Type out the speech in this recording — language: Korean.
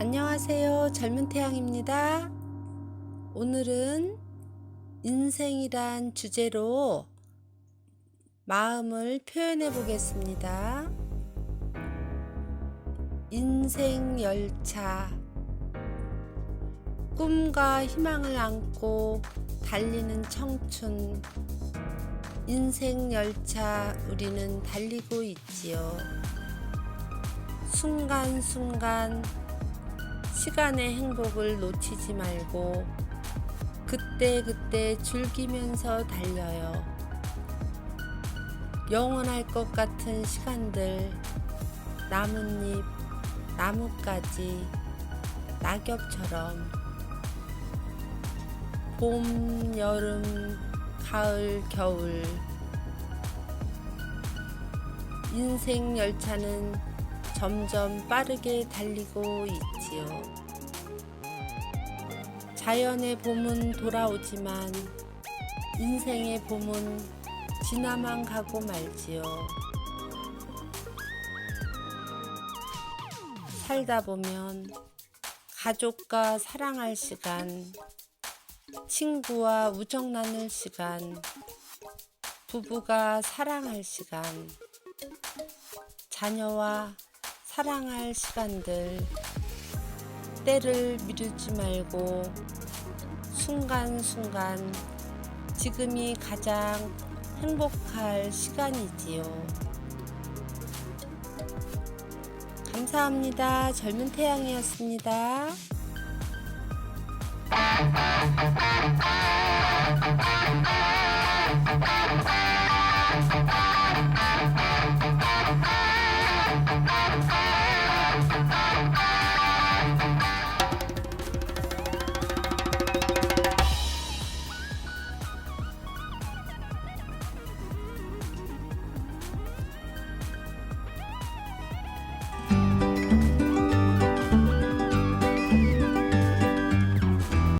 안녕하세요. 젊은 태양입니다. 오늘은 인생이란 주제로 마음을 표현해 보겠습니다. 인생 열차. 꿈과 희망을 안고 달리는 청춘. 인생 열차 우리는 달리고 있지요. 순간순간 시간의 행복을 놓치지 말고 그때 그때 즐기면서 달려요. 영원할 것 같은 시간들, 나뭇잎, 나뭇가지, 낙엽처럼 봄, 여름, 가을, 겨울 인생 열차는 점점 빠르게 달리고 있지요. 자연의 봄은 돌아오지만 인생의 봄은 지나만 가고 말지요. 살다 보면 가족과 사랑할 시간, 친구와 우정 나눌 시간, 부부가 사랑할 시간, 자녀와 사랑할 시간들 때를 미루지 말고 순간순간 지금이 가장 행복할 시간이지요. 감사합니다. 젊은 태양이었습니다.